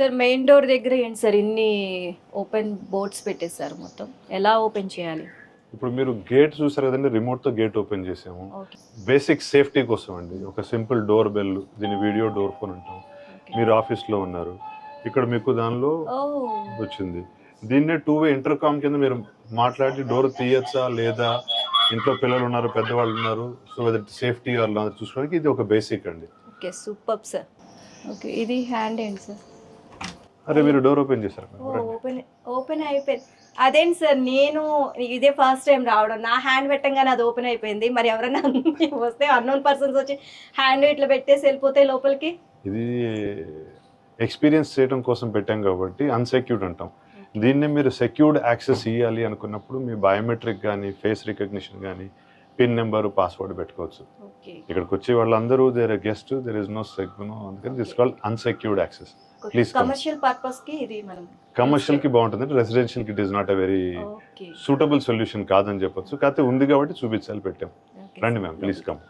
Sir main door దగ్గర ఏంటి sir? ఇన్ని ఓపెన్ బోర్డ్స్ పెట్టేశారు మొత్తం. ఎలా ఓపెన్ చేయాలి? ఇప్పుడు మీరు గేట్ చూసారు కదండి రిమోట్తో గేట్ ఓపెన్ చేసాము. బేసిక్ సేఫ్టీ కోసం అండి. ఒక సింపుల్ డోర్ బెల్ దీని వీడియో డోర్ ఫోన్ అంటాం. మీరు ఆఫీస్లో ఉన్నారు. ఇక్కడ మీకు దానిలో వచ్చింది. దీన్నే టూ వే ఇంటర్కామ్ కింద మీరు మాట్లాడి డోర్ తీయచ్చా లేదా ఇంట్లో పిల్లలు ఉన్నారు పెద్దవాళ్ళు ఉన్నారు సో వెదర్ సేఫ్టీ చూసుకోవడానికి ఇది ఒక బేసిక్ అండి. ఓకే సూపర్ సార్ ఓకే ఇది హ్యాండ్ ఏంటి సార్ అరే మీరు డోర్ ఓపెన్ చేశారు? ఓపెన్ ఓపెన్ అయిపోయింది. అదేంటి సార్ నేను ఇదే ఫస్ట్ టైం రావడం. నా హ్యాండ్ పెట్టంగానే అది ఓపెన్ అయిపోయింది. మరి ఎవరైనా వస్తే అన్నోన్ పర్సన్స్ వచ్చి హ్యాండ్ ఇట్లా పెట్టేసి వెళ్ళిపోతే లోపలికి? ఇది ఎక్స్పీరియన్స్ చేయడం కోసం పెట్టాం కాబట్టి అన్సెక్యూర్డ్ అంటాం. దీన్నే మీరు సెక్యూర్డ్ యాక్సెస్ ఇవ్వాలి అనుకున్నప్పుడు మీ బయోమెట్రిక్ కానీ ఫేస్ రికగ్నిషన్ కానీ పిన్ నెంబర్ పాస్వర్డ్ పెట్టుకోవచ్చు. ఇక్కడికి వచ్చే వాళ్ళందరూ there guest there is no secure అందుకని this called unsecured access come. Commercial పర్పస్కి ఇది మనం కమర్షియల్కి బాగుంటుంది రెసిడెన్షియల్కి it is not a very suitable solution కాదని చెప్పొచ్చు. కాకపోతే ఉంది కాబట్టి చూపించాలి పెట్టాం. రండి మ్యామ్ ప్లీజ్ కమ్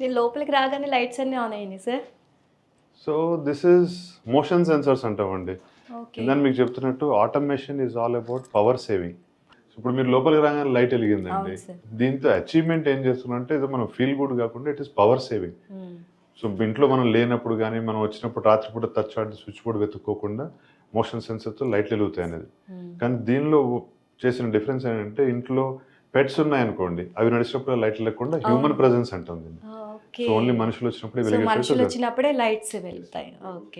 నేను లోపలికి రాగానే లైట్స్ అన్ని ఆన్ అయ్యింది sir so this is motion sensors అంటామండి. ఓకే ఇందాక మీకు చెప్తున్నట్టు automation is all about power saving ఇప్పుడు మీరు లోపలికి రాగానే లైట్ వెలిగిందండి. దీంతో అచీవ్మెంట్ ఏం చేస్తున్నారంటే ఇది మనం ఫీల్ గుడ్ కాకుండా it is power saving. So ఇంట్లో మనం లేనప్పుడు కానీ మనం వచ్చినప్పుడు రాత్రిపూట టచ్ ఆడి స్విచ్ బోర్డ్ వెతుక్కోకుండా మోషన్ సెన్సర్తో లైట్లు వెలుగుతాయి అనేది Hmm. కానీ దీనిలో చేసిన డిఫరెన్స్ ఏంటంటే ఇంట్లో పెట్స్ ఉన్నాయనుకోండి అవి నడిచినప్పుడు లైట్లు లేకుండా హ్యూమన్. ప్రెజెన్స్ అంటుంది సో ఓన్లీ మనుషులు వచ్చినప్పుడు మనుషులు వచ్చినప్పుడే లైట్స్ వెళ్తాయి ఓకే